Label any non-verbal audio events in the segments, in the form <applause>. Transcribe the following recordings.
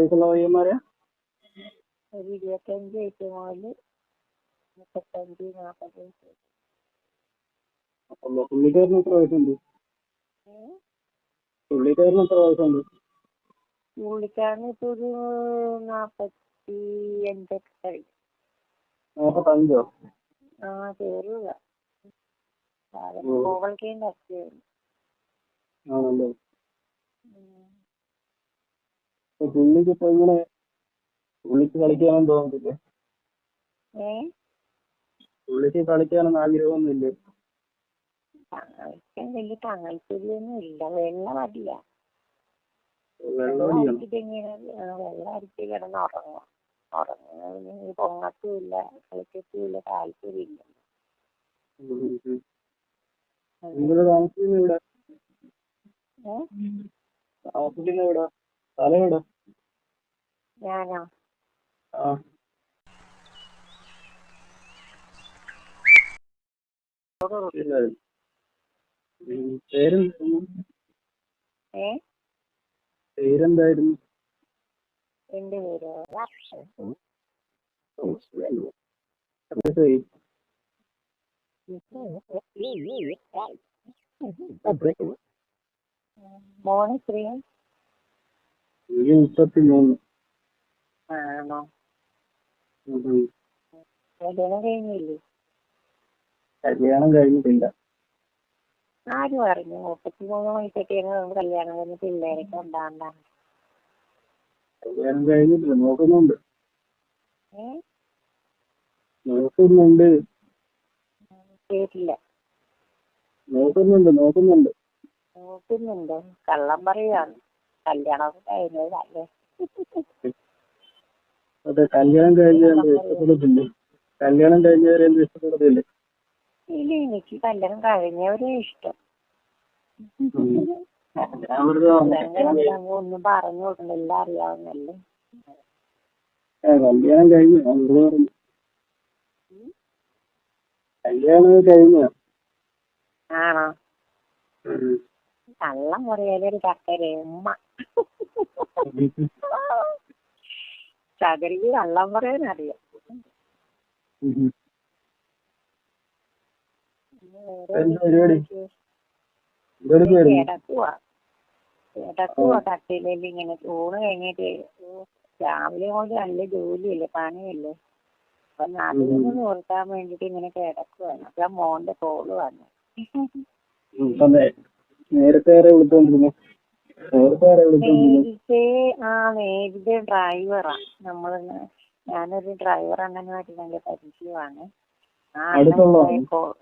വയസ്സുള്ള പയ്യന്മാരെ? ഒരു ഇരുപത്തഞ്ച് വയസ്സ് മുതൽ മുപ്പത്തഞ്ച് നാൽപ്പത് വയസ്സ്. അപ്പൊ പുള്ളിക്കാരന് എത്ര വയസ്സുണ്ട്? പുള്ളിക്കാരന് എത്ര വയസ്സുണ്ട്? പുള്ളിക്കാരന് ഇപ്പൊ ഒരു നാപ്പത്തി അഞ്ചൊക്കെ കഴിഞ്ഞു നാപ്പത്തഞ്ചോ? ആ ആണല്ലേ? അപ്പൊ പുള്ളിക്ക് ഇപ്പൊ ഇങ്ങനെ പുള്ളിക്ക് കളിക്കാനും തോന്നത്തില്ലേ? പുള്ളിക്ക് കളിക്കാനൊന്നും ആഗ്രഹമൊന്നുമില്ലേ? തങ്ങൾക്കും വലിയ ഇല്ല. വെള്ളം വെള്ളം അടിച്ച് കിടന്ന് ഉറങ്ങും. ഉറങ്ങുന്നതിന് പൊങ്ങത്തുമില്ല കളിക്കത്തുമില്ല താല്പര്യമില്ല. താമസിക്കുന്ന ഇവിടെ താമസിക്കുന്ന ഇവിടെ സ്ഥലം എവിടെ? ഞാനോ. പേരെന്തായിരുന്നു? എന്റെ പേരോ? എത്ര വയസ്സായി? മോന് സ്ത്രീ എനിക്ക് മുപ്പത്തി മൂന്ന് ആണോ. കല്യാണം കഴിഞ്ഞില്ലേ? കല്യാണം കഴിഞ്ഞിട്ടില്ല. ആര് പറഞ്ഞു മുപ്പത്തി മൂന്ന് വയസ്സൊക്കെയാണ് നമ്മൾ കല്യാണം കഴിഞ്ഞ് പിള്ളേരൊക്കെ ഉണ്ടാണ്ടാണ് കല്യാണം കഴിഞ്ഞിട്ടില്ല. നോക്കുന്നുണ്ട്. ഏ? നോക്കുന്നുണ്ട്. കേട്ടില്ല. നോക്കുന്നുണ്ട് നോക്കുന്നുണ്ട്. നോക്കുന്നുണ്ടോ. കള്ളം പറയാണ് കല്യാണം കഴിഞ്ഞതല്ലേ <laughs> അതെ കല്യാണം കഴിഞ്ഞവരെ ഇഷ്ടപ്പെടുന്നില്ലേ? കല്യാണം കഴിഞ്ഞവരെ എന്ത് ഇഷ്ടപ്പെടുന്നില്ലേ? ഇല്ല എനിക്ക് കല്യാണം കഴിഞ്ഞവരെ ഇഷ്ടം. ഞാൻ വെറുതെ പെങ്ങളെന്താ ഒന്നും പറഞ്ഞു കൊടുക്കണ്ട എല്ലാം അറിയാവുന്നല്ലേ കല്യാണം കഴിഞ്ഞു. ഞാൻ വെറുതെ പറഞ്ഞു. കല്യാണം കഴിഞ്ഞു? ആണോ? കള്ളം പറയാലൊരു ചക്കര ഉമ്മ <laughs> ചകരിക്ക് കള്ളം പറയാൻ അറിയാം. കിടക്കുവാ. കിടക്കുവാ കട്ടിലേൽ ഇങ്ങനെ ഊണ് കഴിഞ്ഞിട്ട് രാവിലെ കൊണ്ട് നല്ല ജോലിയല്ലേ പണിയല്ലേ? അപ്പൊ നാട്ടിൽ നിന്ന് നിർത്താൻ വേണ്ടിട്ട് ഇങ്ങനെ കിടക്കുവാണ്. അപ്പൊ മോന്റെ കോൾ വന്നു. നേരത്തെ നേരത്തെ ആ നേരത്തെ ഡ്രൈവറാ. നമ്മൾ ഞാനൊരു ഡ്രൈവർ അംഗനവാടി നല്ല പരിചയമാണ് ആ അണ്ണൻ? കൊ-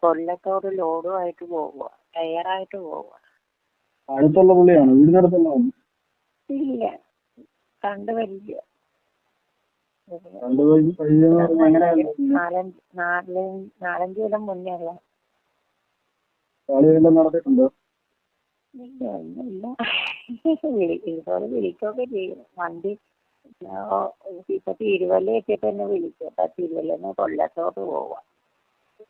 കൊല്ലത്തോട് ലോഡുമായിട്ട് പോവുക ടയറായിട്ട് വീടിനടുത്തുള്ള ഇല്ല. കണ്ട് പരിചയം നാലഞ്ച് നാലഞ്ച് കൊല്ലം മുന്നേ ഉള്ള. ഇല്ല ഒന്നുമില്ല വിളി ഇതുപോലെ വിളിക്കുകയൊക്കെ ചെയ്യും വണ്ടി ഇപ്പൊ തിരുവല്ല എത്തിയപ്പോ എന്നെ വിളിച്ചു അപ്പൊ തിരുവല്ലെന്ന് കൊല്ലത്തോട്ട് പോവാം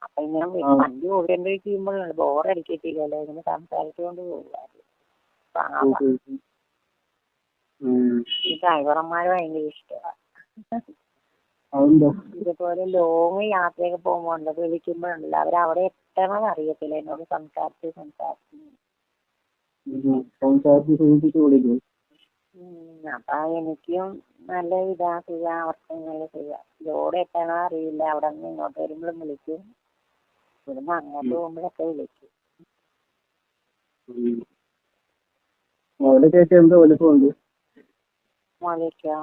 അപ്പൊ ഇങ്ങനെ വണ്ടി ഓടിക്കൊണ്ടിരിക്കുമ്പോഴാണ് ബോറടിക്കത്തില്ലല്ലോ ഇങ്ങനെ സംസാരിച്ചുകൊണ്ട്. ഈ ഡ്രൈവർമാരെ ഭയങ്കര ഇഷ്ടമാണ് ഇതുപോലെ ലോങ് യാത്രയൊക്കെ പോകുമ്പോണ്ട് വിളിക്കുമ്പോഴുണ്ടല്ലോ അവരവിടെ എത്തണമെന്ന് അറിയത്തില്ല എന്നോട് സംസാരിച്ച് സംസാരിച്ച് വിളിക്കും. ഉം, അപ്പൊ എനിക്കും നല്ല ഇതാ ചെയ്യാം അവർക്കും നല്ല സുഖ ലോഡ് എത്തണോ അറിയില്ല അവിടെ നിന്ന് ഇങ്ങോട്ട് വരുമ്പോഴും വിളിക്കും. ഇവിടുന്ന് അങ്ങോട്ട് പോകുമ്പോഴൊക്കെ വിളിക്കും. ഉം. മുതലക്കൊക്കെ ഒരു വലിപ്പമുണ്ട് മോളിക്കോ?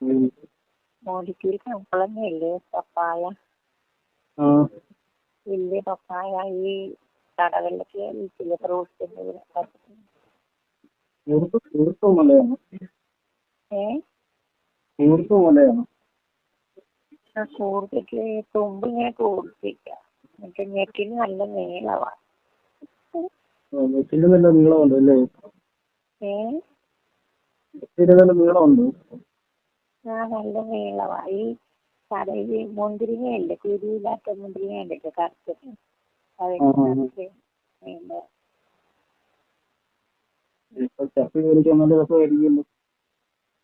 ഉം. മോളിക്ക് ഒരു കമ്പളങ്ങയില്ലേ പപ്പായ? ആ. വലിയ പപ്പായ ഈ കടകളിലൊക്കെ വിൽക്കില്ല ഫ്രൂട്ട്സിന്റെ കൂർക്കയ്ക്ക് തുമ്പ് ഇങ്ങനെ കൂർപ്പിക്ക എന്നിട്ട് ഞെക്കിന് നല്ല നീളവാ. നല്ല നീളമുണ്ട് അല്ലേ? നല്ല നീളമുണ്ട്. ആ നല്ല നീളവാ. ഈ കടയിൽ മുന്തിരിങ്ങയില്ലേ? കുരുവില്ലാത്ത മുന്തിരിങ്ങ ഉണ്ടല്ലോ വേവിക്കുവാണോ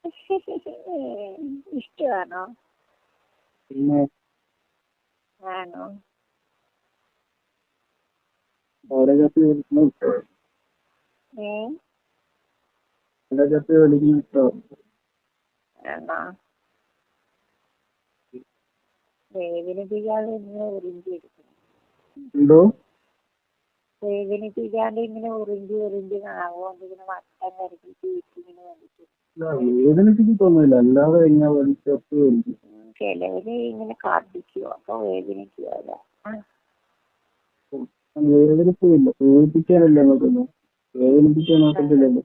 <laughs> പിന്നെ? ആണോ? ഓരോ ചപ്പി വിളിക്കുന്നു ഏ? ഓരോ ചപ്പി വിളിക്കുന്നു കേട്ടോ ആണോ? വേദനിപ്പിക്കാതെ വേദനിപ്പിക്കാണ്ട് ഇങ്ങനെ ഉറിഞ്ചി ഉറിഞ്ചി നാവുകൊണ്ട് വട്ടം അല്ലാതെ ഇങ്ങനെ ചിലവര് അപ്പൊ വേദനിപ്പില്ല വേദനിപ്പിക്കാനല്ലേ നോക്കുന്നത് വേദനിപ്പിക്കാൻ നോക്കത്തില്ലല്ലോ.